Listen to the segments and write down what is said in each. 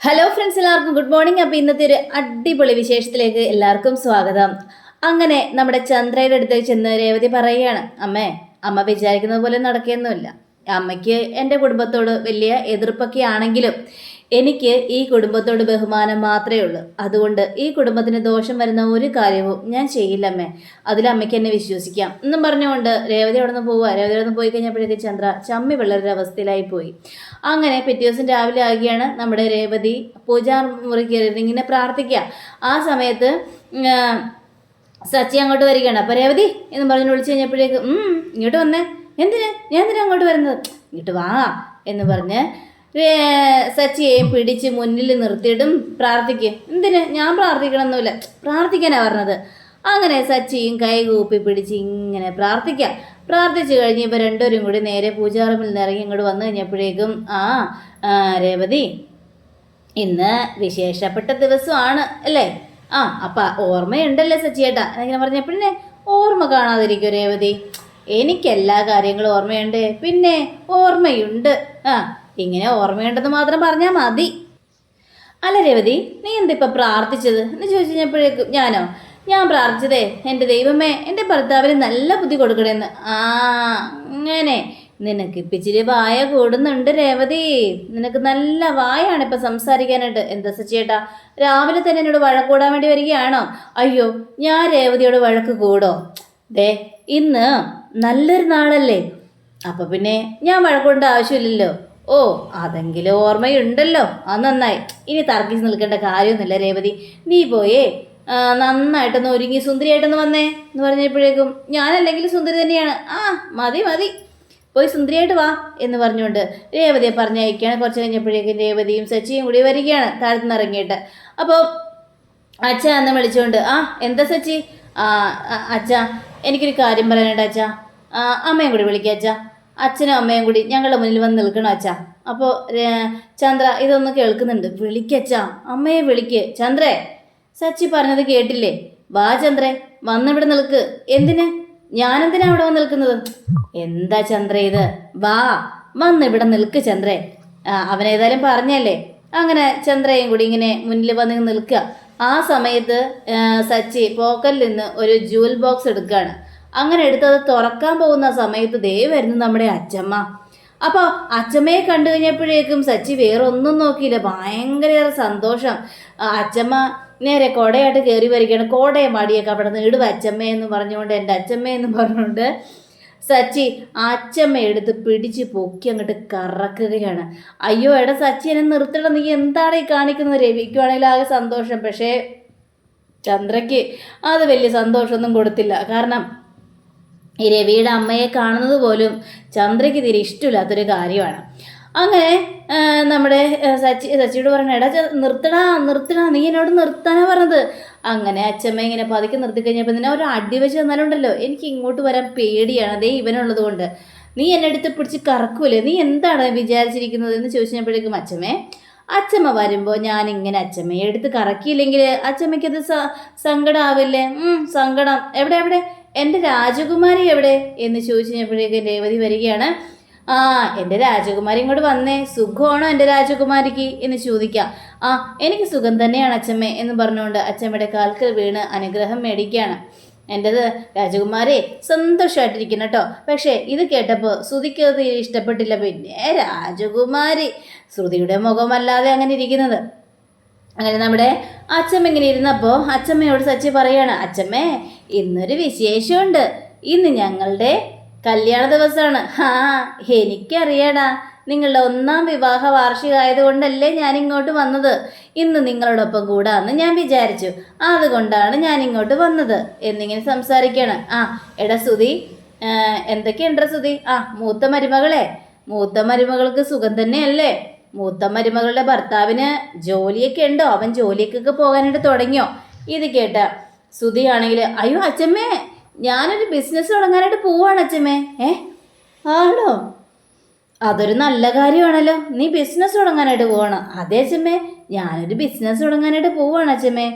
Hello friends എല്ലാവർക്കും good morning അപ്പോൾ ഇന്നത്തെ ഒരു അടിപൊളി വിശേഷത്തിലേക്ക് എല്ലാവർക്കും സ്വാഗതം. അങ്ങനെ നമ്മുടെ ചന്ദ്രയുടെ അടുത്തേക്ക് ചെന്ന് രേവതി പറയുകയാണ് അമ്മേ അമ്മ വിചാരിക്കുന്നത് പോലെ നടക്കുകയൊന്നുമില്ല. അമ്മയ്ക്ക് എന്റെ കുടുംബത്തോട് വലിയ എതിർപ്പൊക്കെ ആണെങ്കിലും എനിക്ക് ഈ കുടുംബത്തോട് ബഹുമാനം മാത്രമേ ഉള്ളൂ. അതുകൊണ്ട് ഈ കുടുംബത്തിന് ദോഷം വരുന്ന ഒരു കാര്യവും ഞാൻ ചെയ്യില്ലമ്മേ. അതിൽ അമ്മയ്ക്ക് എന്നെ വിശ്വസിക്കാം. എന്നും പറഞ്ഞുകൊണ്ട് രേവതി അവിടെ നിന്ന് പോവുക. രേവതി അവിടെ നിന്ന് പോയി കഴിഞ്ഞപ്പോഴേക്ക് ചന്ദ്ര ചമ്മി പിള്ളേരുടെ അവസ്ഥയിലായി പോയി. അങ്ങനെ പിറ്റേ ദിവസം രാവിലെ ആകുകയാണ് നമ്മുടെ രേവതി പൂജാ മുറി ഇങ്ങനെ പ്രാർത്ഥിക്കുക. ആ സമയത്ത് സച്ചി അങ്ങോട്ട് വരികയാണ്. അപ്പോൾ രേവതി എന്ന് പറഞ്ഞ് വിളിച്ചു കഴിഞ്ഞപ്പോഴേക്ക് ഇങ്ങോട്ട് വന്നേ. എന്തിന്? ഞാൻ എന്തിനാ അങ്ങോട്ട് വരുന്നത്? ഇങ്ങോട്ട് വാ എന്ന് പറഞ്ഞ് സച്ചിയെ പിടിച്ച് മുന്നിൽ നിർത്തിയിടും പ്രാർത്ഥിക്കും. എന്തിന്? ഞാൻ പ്രാർത്ഥിക്കണമെന്നില്ല പ്രാർത്ഥിക്കാനാണ് പറഞ്ഞത്. അങ്ങനെ സച്ചിയും കൈകൂപ്പി പിടിച്ച് ഇങ്ങനെ പ്രാർത്ഥിക്കാം. പ്രാർത്ഥിച്ചു കഴിഞ്ഞ് രണ്ടുപേരും കൂടി നേരെ പൂജാറമ്മിൽ നിന്ന് ഇറങ്ങി ഇങ്ങോട്ട് വന്നു കഴിഞ്ഞപ്പോഴേക്കും ആ രേവതി ഇന്ന് വിശേഷപ്പെട്ട ദിവസമാണ് അല്ലേ? ആ അപ്പം ഓർമ്മയുണ്ടല്ലേ സച്ചിയേട്ടാ? എന്നിങ്ങനെ പറഞ്ഞ പിന്നെ ഓർമ്മ കാണാതിരിക്കും രേവതി? എനിക്ക് എല്ലാ കാര്യങ്ങളും ഓർമ്മയുണ്ട്. പിന്നെ ഓർമ്മയുണ്ട്. ആ ഇങ്ങനെ ഓർമ്മയുണ്ടെന്ന് മാത്രം പറഞ്ഞാൽ മതി. അല്ല രേവതി നീ എന്തിപ്പോൾ പ്രാർത്ഥിച്ചത്? എന്ന് ചോദിച്ചു കഴിഞ്ഞപ്പോഴേക്കും ഞാനോ? ഞാൻ പ്രാർത്ഥിച്ചതേ എന്റെ ദൈവമേ എന്റെ ഭർത്താവിന് നല്ല ബുദ്ധി കൊടുക്കണമെന്ന് ആ അങ്ങനെ. നിനക്ക് ഇപ്പം ഇച്ചിരി വായ കൂടുന്നുണ്ട് രേവതി. നിനക്ക് നല്ല വായാണ് ഇപ്പം സംസാരിക്കാനായിട്ട്. എന്താ സച്ചേട്ടാ രാവിലെ തന്നെ എന്നോട് വഴക്കൂടാൻ വേണ്ടി വരികയാണോ? അയ്യോ ഞാൻ രേവതിയോട് വഴക്ക് കൂടോ. ദേ ഇന്ന് നല്ലൊരു നാളല്ലേ? അപ്പൊ പിന്നെ ഞാൻ വഴക്കൊണ്ട് ആവശ്യമില്ലല്ലോ. ഓ അതെങ്കിലും ഓർമ്മയുണ്ടല്ലോ. ആ നന്നായി. ഇനി തർക്കിച്ച് നിൽക്കേണ്ട കാര്യമൊന്നുമില്ല രേവതി. നീ പോയേ. നന്നായിട്ടൊന്ന് ഒരുങ്ങി സുന്ദരിയായിട്ടൊന്ന് വന്നേ എന്ന് പറഞ്ഞപ്പോഴേക്കും ഞാനല്ലെങ്കിൽ സുന്ദരി തന്നെയാണ്. ആ മതി മതി. പോയി സുന്ദരിയായിട്ട് വാ എന്ന് പറഞ്ഞുകൊണ്ട് രേവതിയെ പറഞ്ഞയക്കുകയാണ്. കുറച്ച് കഴിഞ്ഞപ്പോഴേക്കും രേവതിയും സച്ചിയും കൂടി വരികയാണ് താഴത്തുനിന്ന് ഇറങ്ങിയിട്ട്. അപ്പോൾ അച്ഛ എന്ന് വിളിച്ചുകൊണ്ട് ആ എന്താ സച്ചി? ആ അച്ഛ എനിക്കൊരു കാര്യം പറയാനുണ്ട് അച്ഛാ. അമ്മയും കൂടി വിളിക്കുക അച്ഛാ. അച്ഛനും അമ്മയും കൂടി ഞങ്ങളുടെ മുന്നിൽ വന്ന് നിൽക്കണം അച്ഛാ. അപ്പോൾ ചന്ദ്ര ഇതൊന്ന് കേൾക്കുന്നുണ്ട്. വിളിക്കച്ചാ അമ്മയെ വിളിക്ക്. ചന്ദ്രേ സച്ചി പറഞ്ഞത് കേട്ടില്ലേ? വാ ചന്ദ്രേ. വന്നിവിടെ നിൽക്ക്. എന്തിന്? ഞാനെന്തിനാ അവിടെ വന്ന് നിൽക്കുന്നത്? എന്താ ചന്ദ്ര ഇത്? വാ വന്ന് ഇവിടെ നിൽക്ക് ചന്ദ്രേ. അവനേതായാലും പറഞ്ഞല്ലേ. അങ്ങനെ ചന്ദ്രയും കൂടി ഇങ്ങനെ മുന്നിൽ വന്ന് നിൽക്കുക. ആ സമയത്ത് സച്ചി പോക്കറ്റിൽ നിന്ന് ഒരു ജൂവൽ ബോക്സ് എടുക്കുകയാണ്. അങ്ങനെ എടുത്തത് തുറക്കാൻ പോകുന്ന സമയത്ത് ദേ വരുന്നു നമ്മുടെ അച്ചമ്മ. അപ്പോൾ അച്ചമ്മയെ കണ്ടു കഴിഞ്ഞപ്പോഴേക്കും സച്ചി വേറെ ഒന്നും നോക്കിയില്ല. ഭയങ്കര സന്തോഷം. അച്ചമ്മ നേരെ കൊടയായിട്ട് കയറി വരികയാണ്. കോടയെ മടിയൊക്കെ അവിടെ നിന്ന് ഇടുവ അച്ചമ്മയെന്ന് പറഞ്ഞുകൊണ്ട് എന്റെ അച്ചമ്മയെന്ന് പറഞ്ഞുകൊണ്ട് സച്ചി ആ അച്ചമ്മ എടുത്ത് പിടിച്ച് പൊക്കി അങ്ങോട്ട് കറക്കുകയാണ്. അയ്യോ എടാ സച്ചി എന്നെ നിർത്തണം നീ എന്താണ് ഈ കാണിക്കുന്നത്? രവിക്കുവാണെങ്കിൽ ആകെ സന്തോഷം. പക്ഷേ ചന്ദ്രയ്ക്ക് അത് വലിയ സന്തോഷമൊന്നും കൊടുത്തില്ല. കാരണം ഈ രവിയുടെ അമ്മയെ കാണുന്നത് പോലും ചന്ദ്രയ്ക്ക് തീരെ ഇഷ്ടമില്ലാത്തൊരു കാര്യമാണ്. അങ്ങനെ നമ്മുടെ സച്ചി സച്ചിയോട് പറഞ്ഞു എടാ നിർത്തടാ നിർത്തടാ. നീ എന്നോട് നിർത്താനാ പറഞ്ഞത്. അങ്ങനെ അച്ഛമ്മ ഇങ്ങനെ പതുക്കെ നിർത്തി കഴിഞ്ഞപ്പോൾ നിന്നെ ഒരു അടി വെച്ച് തന്നാലുണ്ടല്ലോ. എനിക്ക് ഇങ്ങോട്ട് വരാൻ പേടിയാണ്. അതേ ഇവനുള്ളത് കൊണ്ട്. നീ എന്നെ അടുത്ത് പിടിച്ച് കറക്കൂലേ? നീ എന്താണ് വിചാരിച്ചിരിക്കുന്നത് എന്ന് ചോദിച്ചപ്പോഴേക്കും അച്ഛമ്മേ അച്ഛമ്മ വരുമ്പോൾ ഞാൻ ഇങ്ങനെ അച്ഛമ്മയെ എടുത്ത് കറക്കിയില്ലെങ്കിൽ അച്ഛമ്മയ്ക്കത് സ സങ്കടമാവില്ലേ സങ്കടം. എവിടെ എവിടെ? എന്റെ രാജകുമാരി എവിടെ? എന്ന് ചോദിച്ചു കഴിഞ്ഞപ്പോഴേക്കും രേവതി വരികയാണ്. ആ എന്റെ രാജകുമാരി ഇങ്ങോട്ട് വന്നേ. സുഖമാണോ എന്റെ രാജകുമാരിക്ക്? എന്ന് ചോദിക്കാം. ആ എനിക്ക് സുഖം തന്നെയാണ് അച്ഛമ്മേ എന്ന് പറഞ്ഞുകൊണ്ട് അച്ഛമ്മയുടെ കാൽക്കൽ വീണ് അനുഗ്രഹം മേടിക്കുകയാണ്. എന്റെത് രാജകുമാരെ സന്തോഷമായിട്ടിരിക്കുന്നു കേട്ടോ. പക്ഷേ ഇത് കേട്ടപ്പോൾ ശ്രുതിക്ക് അത് ഇഷ്ടപ്പെട്ടില്ല. പിന്നെ രാജകുമാരി ശ്രുതിയുടെ മുഖമല്ലാതെ അങ്ങനെ ഇരിക്കുന്നത്. അങ്ങനെ നമ്മുടെ അച്ഛമ്മ ഇങ്ങനെ ഇരുന്നപ്പോൾ അച്ഛമ്മയോട് സച്ചി പറയാണ് അച്ഛമ്മേ ഇന്നൊരു വിശേഷമുണ്ട്. ഇന്ന് ഞങ്ങളുടെ കല്യാണ ദിവസമാണ്. ഹാ എനിക്കറിയാടാ. നിങ്ങളുടെ ഒന്നാം വിവാഹ വാർഷികമായതുകൊണ്ടല്ലേ ഞാൻ ഇങ്ങോട്ട് വന്നത്? ഇന്ന് നിങ്ങളോടൊപ്പം കൂടാന്ന് ഞാൻ വിചാരിച്ചു. അതുകൊണ്ടാണ് ഞാൻ ഇങ്ങോട്ട് വന്നത്. എന്നിങ്ങനെ സംസാരിക്കുകയാണ് ആ എടാ സുതി എന്തൊക്കെയുണ്ട് സുതി ആ മൂത്ത മരുമകളെ. മൂത്ത മരുമകൾക്ക് സുഖം തന്നെയല്ലേ? മൂത്ത മരുമകളുടെ ഭർത്താവിന് ജോലിയൊക്കെ ഉണ്ടോ? അവൻ ജോലിക്കൊക്കെ പോകാനായിട്ട് തുടങ്ങിയോ? ഇത് കേട്ട സുതിയാണെങ്കിൽ അയ്യോ അച്ഛമ്മേ ഞാനൊരു ബിസിനസ് തുടങ്ങാനായിട്ട് പോവാണ് അച്ഛമ്മേ ഏ? ആണോ? അതൊരു നല്ല കാര്യമാണല്ലോ. നീ ബിസിനസ് തുടങ്ങാനായിട്ട് പോവാണ്? അതെ അച്ഛമ്മേ ഞാനൊരു ബിസിനസ് തുടങ്ങാനായിട്ട് പോവാണ് അച്ഛമ്മേ.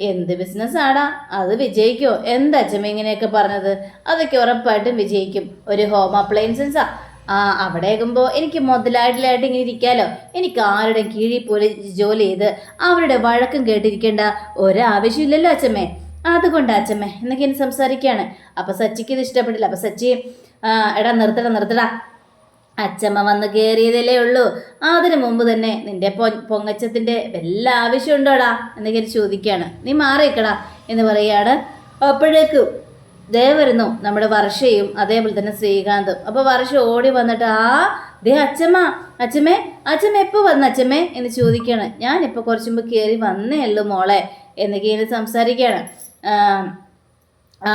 എന്ത് ബിസിനസ് ആടാ? അത് വിജയിക്കോ? എന്താ അച്ഛമ്മ ഇങ്ങനെയൊക്കെ പറഞ്ഞത്? അതൊക്കെ ഉറപ്പായിട്ടും വിജയിക്കും. ഒരു ഹോം അപ്ലയൻസൻസാ ആ. അവിടെ ആകുമ്പോൾ എനിക്ക് മുതലായിട്ടിലായിട്ട് ഇങ്ങനെ ഇരിക്കാലോ. എനിക്ക് ആരുടെ കീഴിൽ പോലെ ജോലി ചെയ്ത് അവരുടെ വഴക്കം കേട്ടിരിക്കേണ്ട ഒരാവശ്യമില്ലല്ലോ അച്ഛമ്മേ. അതുകൊണ്ട് അച്ഛമ്മേ എന്നൊക്കെ ഇനി സംസാരിക്കുകയാണ് അപ്പം സച്ചിക്ക് ഇത് ഇഷ്ടപ്പെട്ടില്ല അപ്പം സച്ചി എടാ നിർത്തടാ നിർത്തടാ. അച്ചമ്മ വന്ന് കയറിയതല്ലേ ഉള്ളൂ. അതിനു മുമ്പ് തന്നെ നിന്റെ പൊ പൊങ്ങച്ചത്തിന്റെ വല്ല ആവശ്യമുണ്ടോടാ എന്നിങ്ങനെ ചോദിക്കുകയാണ് നീ മാറിയിക്കടാ എന്ന് പറയുകയാണ്. അപ്പോഴേക്കും ദേ വരുന്നു നമ്മുടെ വർഷയും അതേപോലെ തന്നെ ശ്രീകാന്തും. അപ്പോൾ വർഷ ഓടി വന്നിട്ട് ആ ദേ അച്ചമ്മ അച്ചമ്മേ അച്ചമ്മ എപ്പോൾ വന്ന അച്ചമ്മേ? എന്ന് ചോദിക്കുകയാണ് ഞാനിപ്പോൾ കുറച്ച് മുമ്പ് കയറി വന്നേ ഉള്ളൂ മോളെ എന്നൊക്കെ ഇങ്ങനെ സംസാരിക്കുകയാണ്. ആ,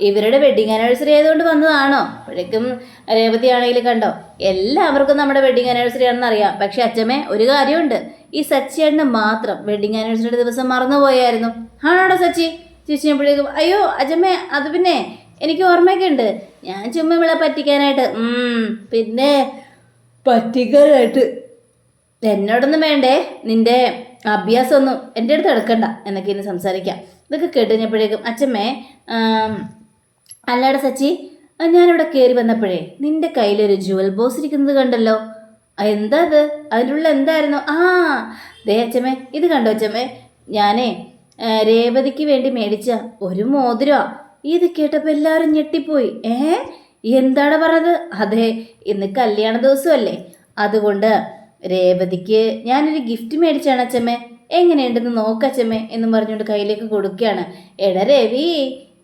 ഇവരുടെ വെഡിങ് ആനിവേഴ്സറി ആയതുകൊണ്ട് വന്നതാണോ? അപ്പോഴേക്കും രേവതി ആണെങ്കിൽ കണ്ടോ? എല്ലാവർക്കും നമ്മുടെ വെഡിങ് ആനിവേഴ്സറി ആണെന്ന് അറിയാം. പക്ഷെ അച്ഛമ്മേ ഒരു കാര്യമുണ്ട്. ഈ സച്ചിയേട്ടന് മാത്രം വെഡിങ് ആനിവേഴ്സറിയുടെ ദിവസം മറന്നുപോയായിരുന്നു. ആണോടാ സച്ചി? ചോദിച്ചപ്പോഴേക്കും അയ്യോ അച്ഛമ്മേ അത് പിന്നെ എനിക്ക് ഓർമ്മയൊക്കെ ഉണ്ട് ഞാൻ ചുമ്മാ ഇവിടെ പറ്റിക്കാനായിട്ട്. പിന്നെ? പറ്റിക്കാനായിട്ട്. എന്നോടൊന്നും വേണ്ടേ? നിന്റെ അഭ്യാസമൊന്നും എന്റെ അടുത്ത് എടുക്കണ്ട. എന്നൊക്കെ ഇന്ന് സംസാരിക്കാം. ഇതൊക്കെ കേട്ട് കഴിഞ്ഞപ്പോഴേക്കും അച്ഛമ്മേ അല്ലാടെ സച്ചി ഞാനിവിടെ കയറി വന്നപ്പോഴേ നിന്റെ കയ്യിലൊരു ജുവൽ ബോസ് ഇരിക്കുന്നത് കണ്ടല്ലോ. എന്താ അത് അതിന്റെ ഉള്ളിൽ എന്തായിരുന്നു? ആ ദേ അച്ഛമ്മേ ഇത് കണ്ടോ അച്ഛമ്മേ ഞാനേ രേവതിക്ക് വേണ്ടി മേടിച്ച ഒരു മോതിരമാ ഇത് കേട്ടപ്പോൾ എല്ലാവരും ഞെട്ടിപ്പോയി. ഏ എന്താണ് പറഞ്ഞത്? അതെ ഇന്ന് കല്യാണ ദിവസമല്ലേ. അതുകൊണ്ട് രേവതിക്ക് ഞാനൊരു ഗിഫ്റ്റ് മേടിച്ചാണ് അച്ഛമ്മേ എങ്ങനെയുണ്ടെന്ന് നോക്കച്ചമ്മേ എന്നും പറഞ്ഞുകൊണ്ട് കയ്യിലേക്ക് കൊടുക്കുകയാണ്. എട രവി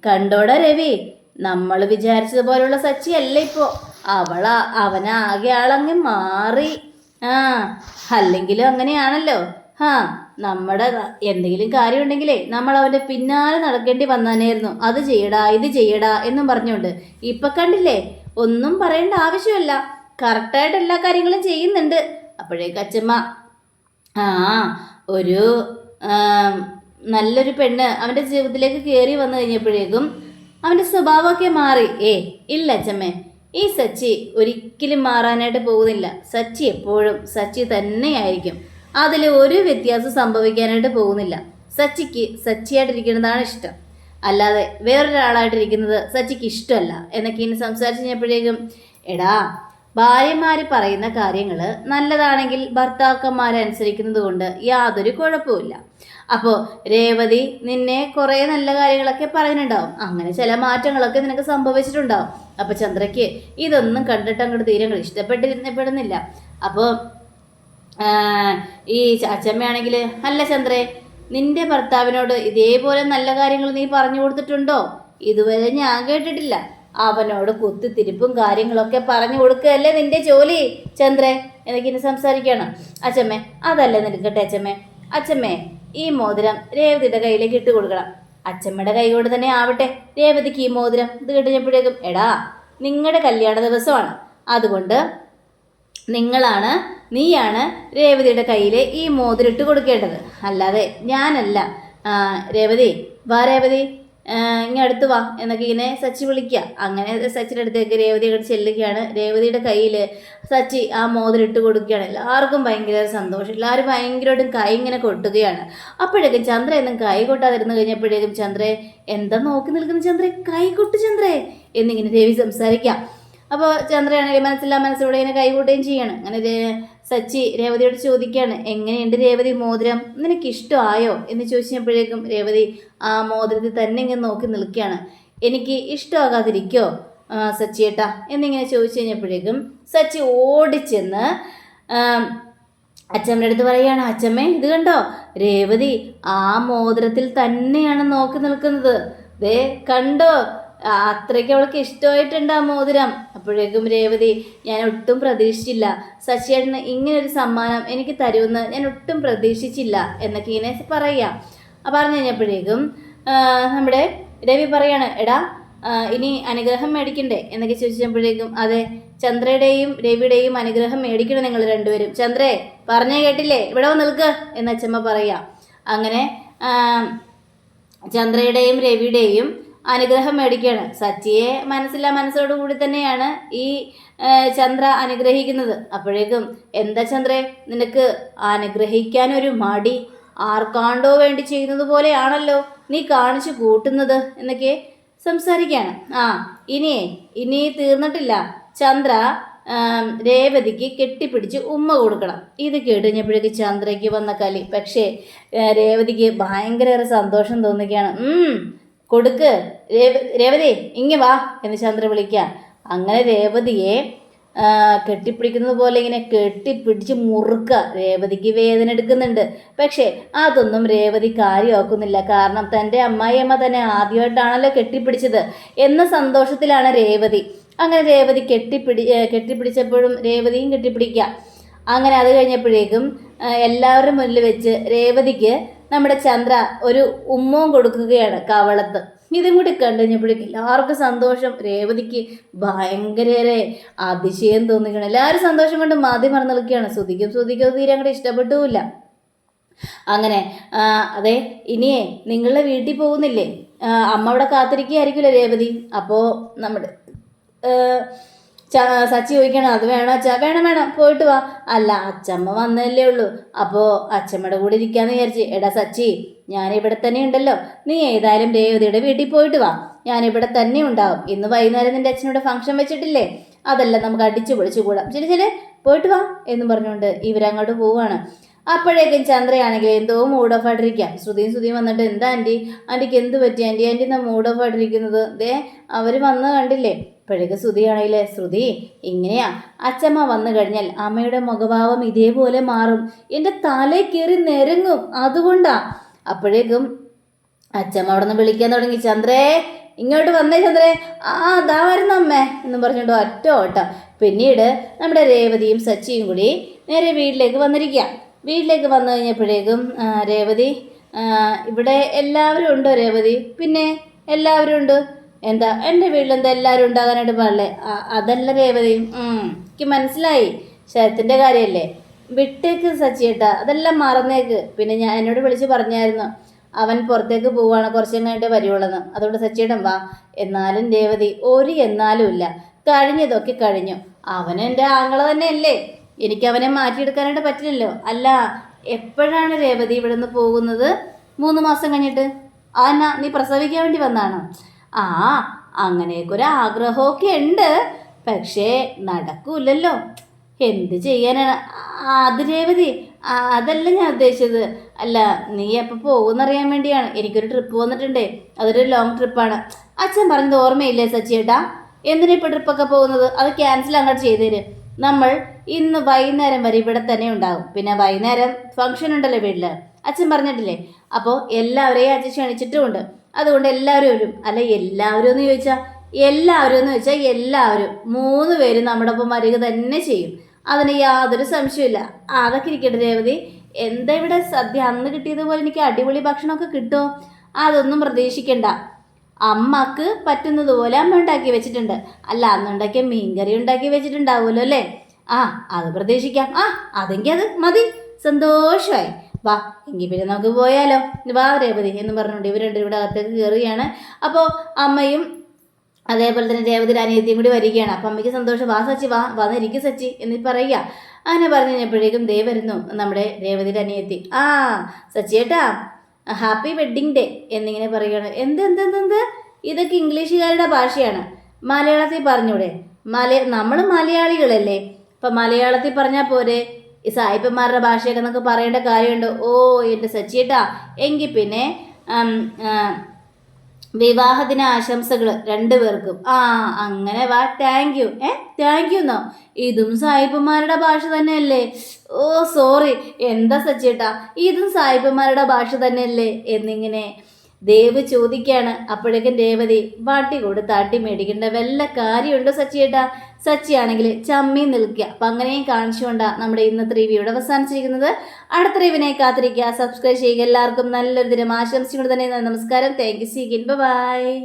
കണ്ടോട രവി നമ്മൾ വിചാരിച്ചതുപോലുള്ള സച്ചി അല്ല ഇപ്പോൾ അവളാ അവനാകെ ആളങ്ങ് മാറി. ആ അല്ലെങ്കിലും അങ്ങനെയാണല്ലോ. ആ നമ്മുടെ എന്തെങ്കിലും കാര്യമുണ്ടെങ്കിലേ നമ്മൾ അവന്റെ പിന്നാലെ നടക്കേണ്ടി വന്നാനായിരുന്നു. അത് ചെയ്യടാ ഇത് ചെയ്യടാ എന്നും പറഞ്ഞുകൊണ്ട്. ഇപ്പം കണ്ടില്ലേ ഒന്നും പറയേണ്ട ആവശ്യമല്ല. കറക്റ്റായിട്ട് എല്ലാ കാര്യങ്ങളും ചെയ്യുന്നുണ്ട്. അപ്പോഴേക്ക് അച്ഛമ്മ ആ ഒരു നല്ലൊരു പെണ്ണ് അവന്റെ ജീവിതത്തിലേക്ക് കയറി വന്നു കഴിഞ്ഞപ്പോഴേക്കും അവന്റെ സ്വഭാവമൊക്കെ മാറി. ഏ ഇല്ല അച്ഛമ്മേ ഈ സച്ചി ഒരിക്കലും മാറാനായിട്ട് പോകുന്നില്ല. സച്ചി എപ്പോഴും സച്ചി തന്നെയായിരിക്കും. അതിൽ ഒരു വ്യത്യാസം സംഭവിക്കാനായിട്ട് പോകുന്നില്ല. സച്ചിക്ക് സച്ചിയായിട്ടിരിക്കുന്നതാണ് ഇഷ്ടം. അല്ലാതെ വേറൊരാളായിട്ടിരിക്കുന്നത് സച്ചിക്ക് ഇഷ്ടമല്ല എന്നൊക്കെ ഇനി സംസാരിച്ച് കഴിഞ്ഞപ്പോഴേക്കും എടാ ഭാര്യമാർ പറയുന്ന കാര്യങ്ങൾ നല്ലതാണെങ്കിൽ ഭർത്താക്കന്മാരെ അനുസരിക്കുന്നത് കൊണ്ട് യാതൊരു കുഴപ്പമില്ല അപ്പോൾ രേവതി നിന്നെ കുറേ നല്ല കാര്യങ്ങളൊക്കെ പറയുന്നുണ്ടാവും. അങ്ങനെ ചില മാറ്റങ്ങളൊക്കെ നിനക്ക് സംഭവിച്ചിട്ടുണ്ടാവും. അപ്പോൾ ചന്ദ്രയ്ക്ക് ഇതൊന്നും കണ്ടിട്ട് അങ്ങോട്ട് തീരെ ഇഷ്ടപ്പെട്ടിരുന്നപ്പെടുന്നില്ല. അപ്പോൾ ഈ അച്ചമ്മയാണെങ്കിൽ അല്ല ചന്ദ്രേ നിന്റെ ഭർത്താവിനോട് ഇതേപോലെ നല്ല കാര്യങ്ങൾ നീ പറഞ്ഞു കൊടുത്തിട്ടുണ്ടോ? ഇതുവരെ ഞാൻ കേട്ടിട്ടില്ല. അവനോട് കുത്തിത്തിരിപ്പും കാര്യങ്ങളൊക്കെ പറഞ്ഞു കൊടുക്കുകയല്ലേ നിന്റെ ജോലി? ചന്ദ്രേ എനിക്ക് ഇനി സംസാരിക്കണം. അച്ചമ്മേ അതല്ലേ നിൽക്കട്ടെ അച്ഛമ്മേ അച്ഛമ്മേ ഈ മോതിരം രേവതിയുടെ കയ്യിലേക്ക് ഇട്ട് കൊടുക്കണം. അച്ഛമ്മയുടെ കൈ കൊണ്ട് തന്നെ ആവട്ടെ രേവതിക്ക് ഈ മോതിരം. ഇത് കിട്ടിഞ്ഞപ്പോഴേക്കും എടാ നിങ്ങളുടെ കല്യാണ ദിവസമാണ്. അതുകൊണ്ട് നിങ്ങളാണ് നീയാണ് രേവതിയുടെ കയ്യിൽ ഈ മോതിരം ഇട്ട് കൊടുക്കേണ്ടത്. അല്ലാതെ ഞാനല്ല. രേവതി വാ രേവതി. ആ, ഇങ്ങ് അടുത്ത് വാ എന്നൊക്കെ ഇങ്ങനെ സച്ചി വിളിക്കുക അങ്ങനെ സച്ചിന്റെ അടുത്തേക്ക് രേവതി അങ്ങോട്ട് ചെല്ലുകയാണ്. രേവതിയുടെ കയ്യിൽ സച്ചി ആ മോതിരിട്ട് കൊടുക്കുകയാണ്. എല്ലാവർക്കും ഭയങ്കര സന്തോഷം. എല്ലാവരും ഭയങ്കരമായിട്ടും കൈ ഇങ്ങനെ കൊട്ടുകയാണ്. അപ്പോഴേക്കും ചന്ദ്ര എന്നും കൈ കൊട്ടാതിരുന്ന് കഴിഞ്ഞപ്പോഴേക്കും ചന്ദ്രേ എന്താ നോക്കി നിൽക്കുന്ന ചന്ദ്രേ കൈ കൊട്ടു ചന്ദ്രേ എന്നിങ്ങനെ രേവി സംസാരിക്കാം. അപ്പോൾ ചന്ദ്രയാണെങ്കിൽ മനസ്സിലാ മനസ്സിലൂടെ ഇങ്ങനെ കൈകൂട്ടുകയും ചെയ്യണം. അങ്ങനെ സച്ചി രേവതിയോട് ചോദിക്കുകയാണ് എങ്ങനെയുണ്ട് രേവതി മോതിരം? നിനക്ക് ഇഷ്ടമായോ എന്ന് ചോദിച്ചപ്പോഴേക്കും രേവതി ആ മോതിരത്തിൽ തന്നെ ഇങ്ങനെ നോക്കി നിൽക്കുകയാണ്. എനിക്ക് ഇഷ്ടമാകാതിരിക്കോ സച്ചിയേട്ടാ? എന്നിങ്ങനെ ചോദിച്ചു കഴിഞ്ഞപ്പോഴേക്കും സച്ചി ഓടിച്ചെന്ന് അച്ഛമ്മയുടെ അടുത്ത് പറയുകയാണ് അച്ചമ്മേ ഇത് കണ്ടോ? രേവതി ആ മോതിരത്തിൽ തന്നെയാണ് നോക്കി നിൽക്കുന്നത്. ദേ കണ്ടോ? അത്രയ്ക്ക് അവൾക്ക് ഇഷ്ടമായിട്ടുണ്ട് ആ മോതിരം. അപ്പോഴേക്കും രേവതി ഞാൻ ഒട്ടും പ്രതീക്ഷിച്ചില്ല. ശശിയേട്ടന് ഇങ്ങനെ ഒരു സമ്മാനം എനിക്ക് തരുമെന്ന് ഞാൻ ഒട്ടും പ്രതീക്ഷിച്ചില്ല എന്നൊക്കെ ഇങ്ങനെ പറയാം. ആ പറഞ്ഞു കഴിഞ്ഞപ്പോഴേക്കും നമ്മുടെ രവി പറയാണ് എടാ ഇനി അനുഗ്രഹം മേടിക്കണ്ടേ? എന്നൊക്കെ ചോദിച്ചപ്പോഴേക്കും അതെ ചന്ദ്രയുടെയും രവിയുടെയും അനുഗ്രഹം മേടിക്കണം നിങ്ങൾ രണ്ടുപേരും. ചന്ദ്രേ പറഞ്ഞേ കേട്ടില്ലേ? ഇവിടെ നിൽക്ക് എന്ന് അച്ഛമ്മ പറയാം. അങ്ങനെ ചന്ദ്രയുടെയും രവിയുടെയും അനുഗ്രഹം മേടിക്കുകയാണ്. സച്ചിയെ മനസ്സില്ല മനസ്സോടു കൂടി തന്നെയാണ് ഈ ചന്ദ്ര അനുഗ്രഹിക്കുന്നത്. അപ്പോഴേക്കും എന്താ ചന്ദ്രേ നിനക്ക് അനുഗ്രഹിക്കാൻ ഒരു മടി ആർക്കാണ്ടോ വേണ്ടി ചെയ്യുന്നത് പോലെയാണല്ലോ നീ കാണിച്ചു കൂട്ടുന്നത് എന്നൊക്കെ സംസാരിക്കുകയാണ്. ആ ഇനിയേ ഇനി തീർന്നിട്ടില്ല. ചന്ദ്ര രേവതിക്ക് കെട്ടിപ്പിടിച്ച് ഉമ്മ കൊടുക്കണം. ഇത് കേട്ടുകഴിഞ്ഞപ്പോഴേക്ക് ചന്ദ്രയ്ക്ക് വന്ന കലി. പക്ഷേ രേവതിക്ക് ഭയങ്കര സന്തോഷം തോന്നുകയാണ്. കൊടുക്ക്. രേവ രേവതി ഇങ്ങ് വാ എന്ന് ചന്ദ്ര വിളിക്കുക അങ്ങനെ രേവതിയെ കെട്ടിപ്പിടിക്കുന്നത് പോലെ ഇങ്ങനെ കെട്ടിപ്പിടിച്ച് മുറുക്കുക രേവതിക്ക് വേദന എടുക്കുന്നുണ്ട്. പക്ഷേ അതൊന്നും രേവതി കാര്യമാക്കുന്നില്ല. കാരണം തന്റെ അമ്മായിയമ്മ തന്നെ ആദ്യമായിട്ടാണല്ലോ കെട്ടിപ്പിടിച്ചത് എന്ന സന്തോഷത്തിലാണ് രേവതി. അങ്ങനെ രേവതി കെട്ടിപ്പിടി കെട്ടിപ്പിടിച്ചപ്പോഴും രേവതിയും കെട്ടിപ്പിടിക്കുക അങ്ങനെ അത് കഴിഞ്ഞപ്പോഴേക്കും എല്ലാവരും എല്ലാവരുടെ മുന്നിൽ വെച്ച് രേവതിക്ക് നമ്മുടെ ചന്ദ്ര ഒരു ഉമ്മവും കൊടുക്കുകയാണ് കവളത്ത്. ഇതും കൂടി കണ്ടുകഴിഞ്ഞപ്പോഴേക്കും എല്ലാവർക്കും സന്തോഷം. രേവതിക്ക് ഭയങ്കര അതിശയം തോന്നിക്കണം. എല്ലാവരും സന്തോഷം കൊണ്ട് മാതി മറന്നു നിൽക്കുകയാണ്. ശ്രുതിക്കും ശ്രുതിക്കും തീരെ അങ്ങോട്ട് ഇഷ്ടപ്പെട്ടുമില്ല. അങ്ങനെ അതെ ഇനിയേ നിങ്ങളുടെ വീട്ടിൽ പോകുന്നില്ലേ? അമ്മ അവിടെ കാത്തിരിക്കുകയായിരിക്കുമല്ലോ രേവതി. അപ്പോൾ നമ്മുടെ സച്ചി ചോദിക്കണം അത് വേണോ അച്ഛ? വേണം വേണം പോയിട്ട് വാ. അല്ല അച്ഛമ്മ വന്നല്ലേ ഉള്ളൂ. അപ്പോൾ അച്ഛമ്മയുടെ കൂടെ ഇരിക്കാന്ന് വിചാരിച്ച് എടാ സച്ചി ഞാൻ ഇവിടെ തന്നെ ഉണ്ടല്ലോ. നീ ഏതായാലും രേവതിയുടെ വീട്ടിൽ പോയിട്ട് വാ. ഞാൻ ഇവിടെ തന്നെ ഉണ്ടാവും. ഇന്ന് വൈകുന്നേരം നിന്റെ അച്ഛനോട് ഫംഗ്ഷൻ വെച്ചിട്ടില്ലേ? അതല്ല നമുക്ക് അടിച്ചു പൊളിച്ചു കൂടാം. ശരി ശരി പോയിട്ട് വാ എന്ന് പറഞ്ഞുകൊണ്ട് ഇവരങ്ങോട്ട് പോവാണ്. അപ്പോഴേക്കും ചന്ദ്രയാണെങ്കിൽ എന്തോ മൂഡ് ഓഫ് ആയിട്ടിരിക്കാം ശ്രുതിയും ശ്രുതിയും വന്നിട്ട് എന്താ ആന്റി ആന്റിക്ക് എന്ത് പറ്റി? ആന്റി ആന്റി എന്നാ മൂഡ് ഓഫ് ആയിട്ടിരിക്കുന്നത്? ദേ അവർ വന്ന് കണ്ടില്ലേ? ഇപ്പോഴേക്ക് ശ്രുതിയാണെങ്കിലേ ശ്രുതി ഇങ്ങനെയാ. അച്ചമ്മ വന്നു കഴിഞ്ഞാൽ അമ്മയുടെ മുഖഭാവം ഇതേപോലെ മാറും. എന്റെ തലയിൽ കയറി നിരങ്ങും അതുകൊണ്ടാ. അപ്പോഴേക്കും അച്ചമ്മ അവിടെ നിന്ന് വിളിക്കാൻ തുടങ്ങി ചന്ദ്രേ ഇങ്ങോട്ട് വന്നേ ചന്ദ്രേ. ആ ദാ വരുന്ന അമ്മേ. എന്ന് പറഞ്ഞുകൊണ്ട് ഒറ്റ ഓട്ടം. പിന്നീട് നമ്മുടെ രേവതിയും സച്ചിയും കൂടി നേരെ വീട്ടിലേക്ക് വന്നിരിക്കുക വീട്ടിലേക്ക് വന്നു കഴിഞ്ഞപ്പോഴേക്കും രേവതി ഇവിടെ എല്ലാവരും ഉണ്ടോ രേവതി? പിന്നെ എല്ലാവരും ഉണ്ട്? എന്താ എന്റെ വീട്ടിലെന്താ എല്ലാവരും ഉണ്ടാകാനായിട്ട് പാടില്ലേ? അതല്ല രേവതി. എനിക്ക് മനസ്സിലായി. ശരത്തിന്റെ കാര്യമല്ലേ? വിട്ടേക്ക് സച്ചിയേട്ടാ അതെല്ലാം മറന്നേക്ക്. പിന്നെ ഞാൻ എന്നോട് വിളിച്ച് പറഞ്ഞായിരുന്നു അവൻ പുറത്തേക്ക് പോവാണ് കുറച്ചും കഴിഞ്ഞിട്ട് വരുവുള്ളെന്ന്. അതുകൊണ്ട് സച്ചിയേട്ടൻ വാ. എന്നാലും രേവതി ഒരു എന്നാലും ഇല്ല. കഴിഞ്ഞതൊക്കെ കഴിഞ്ഞു. അവൻ എന്റെ ആങ്ങള തന്നെയല്ലേ? എനിക്ക് അവനെ മാറ്റിയെടുക്കാനായിട്ട് പറ്റില്ലല്ലോ. അല്ല എപ്പോഴാണ് രേവതി ഇവിടെ നിന്ന് പോകുന്നത്? മൂന്ന് മാസം കഴിഞ്ഞിട്ട്. ആ എന്നാ നീ പ്രസവിക്കാൻ വേണ്ടി വന്നാണോ? ആ അങ്ങനെയൊക്കെ ഒരു ആഗ്രഹമൊക്കെ ഉണ്ട്. പക്ഷേ നടക്കൂലല്ലോ എന്ത് ചെയ്യാനാണ്? അത് രേവതി അതല്ല ഞാൻ ഉദ്ദേശിച്ചത്. അല്ല നീ എപ്പോൾ പോകുന്നറിയാൻ വേണ്ടിയാണ്. എനിക്കൊരു ട്രിപ്പ് വന്നിട്ടുണ്ടേ. അതൊരു ലോങ് ട്രിപ്പാണ് അച്ഛൻ പറഞ്ഞത് ഓർമ്മയില്ലേ സച്ചിയേട്ടാ? എന്തിനാ ഇപ്പോൾ ട്രിപ്പൊക്കെ പോകുന്നത്? അത് ക്യാൻസൽ അങ്ങോട്ട് ചെയ്തേര്. നമ്മൾ ഇന്ന് വൈകുന്നേരം വരെ ഇവിടെ തന്നെ ഉണ്ടാകും പിന്നെ വൈകുന്നേരം ഫംഗ്ഷൻ ഉണ്ടല്ലോ വീട്ടിൽ അച്ഛൻ പറഞ്ഞിട്ടില്ലേ? അപ്പോൾ എല്ലാവരെയും അച്ഛൻ ക്ഷണിച്ചിട്ടുമുണ്ട്. അതുകൊണ്ട് എല്ലാവരും വരും. അല്ല എല്ലാവരും എന്ന് ചോദിച്ചാൽ എല്ലാവരും എന്ന് വെച്ചാൽ എല്ലാവരും. മൂന്ന് പേരും നമ്മുടെ ഒപ്പം വരിക തന്നെ ചെയ്യും. അതിന് യാതൊരു സംശയമില്ല അതൊക്കെ ഇരിക്കട്ടെ രേവതി. എന്താ ഇവിടെ സദ്യ? അന്ന് കിട്ടിയതുപോലെ എനിക്ക് അടിപൊളി ഭക്ഷണമൊക്കെ കിട്ടുമോ അതൊന്നും പ്രതീക്ഷിക്കണ്ട. അമ്മയ്ക്ക് പറ്റുന്നതുപോലെ അമ്മ ഉണ്ടാക്കി വെച്ചിട്ടുണ്ട്. അല്ല അന്നുണ്ടാക്കിയ മീൻകറി ഉണ്ടാക്കി വെച്ചിട്ടുണ്ടാവുമല്ലോ അല്ലേ? ആ അത് പ്രതീക്ഷിക്കാം. ആ അതെങ്കിൽ അത് മതി. സന്തോഷമായി വാ എങ്കിൽ പിന്നെ നമുക്ക് പോയാലോ? വാ രേവതി എന്ന് പറഞ്ഞുകൊണ്ട് ഇവർ രണ്ടും ഇവിടെ അകത്തേക്ക് കയറുകയാണ് അപ്പോൾ അമ്മയും അതേപോലെ തന്നെ രേവതിയുടെ അനിയത്തിയും കൂടി വരികയാണ്. അപ്പം അമ്മയ്ക്ക് സന്തോഷം. വാ സച്ചി വാ വന്നിരിക്കും സച്ചി എന്ന് പറയുക. അങ്ങനെ പറഞ്ഞു കഴിഞ്ഞപ്പോഴേക്കും ദേ വരുന്നു നമ്മുടെ രേവതിയുടെ അനിയത്തി. ആ സച്ചിയേട്ടാ ഹാപ്പി വെഡ്ഡിങ് ഡേ എന്നിങ്ങനെ പറയുകയാണ്. എന്ത് എന്ത് എന്ത് എന്ത്? ഇതൊക്കെ ഇംഗ്ലീഷുകാരുടെ ഭാഷയാണ്. മലയാളത്തിൽ പറഞ്ഞൂടെ? മല നമ്മൾ മലയാളികളല്ലേ? അപ്പം മലയാളത്തിൽ പറഞ്ഞാൽ പോരെ. ഈ സായിപ്പന്മാരുടെ ഭാഷയൊക്കെ നമുക്ക് പറയേണ്ട കാര്യമുണ്ട്. ഓ എന്റെ സച്ചിയേട്ടാ. എങ്കിൽ പിന്നെ വിവാഹദിന ആശംസകൾ രണ്ടുപേർക്കും ആ അങ്ങനെ വാ. താങ്ക് യു ഏ താങ്ക് യു എന്നോ? ഇതും സായിപ്പന്മാരുടെ ഭാഷ തന്നെയല്ലേ? ഓ സോറി എന്താ സച്ചിയേട്ടാ? ഇതും സായിപ്പന്മാരുടെ ഭാഷ തന്നെയല്ലേ? എന്നിങ്ങനെ ദേവ് ചോദിക്കാണ്. അപ്പോഴേക്കും ദേവതി വാട്ടി കൊടുത്ത് അട്ടി മേടിക്കേണ്ട വല്ല കാര്യമുണ്ടോ സച്ചിയേട്ടാ? സച്ചിയാണെങ്കിൽ ചമ്മി നിൽക്കുക. അപ്പം അങ്ങനെയും കാണിച്ചുകൊണ്ടാണ് നമ്മുടെ ഇന്നത്തെ റിവ്യൂടെ അവസാനിച്ചിരിക്കുന്നത്. അടുത്ത റിവിനെ കാത്തിരിക്കുക. സബ്സ്ക്രൈബ് ചെയ്യുക. എല്ലാവർക്കും നല്ലൊരു ദിനം. ആശംസിച്ചുകൊണ്ട് തന്നെ നമസ്കാരം. Thank U സീഗിൻ by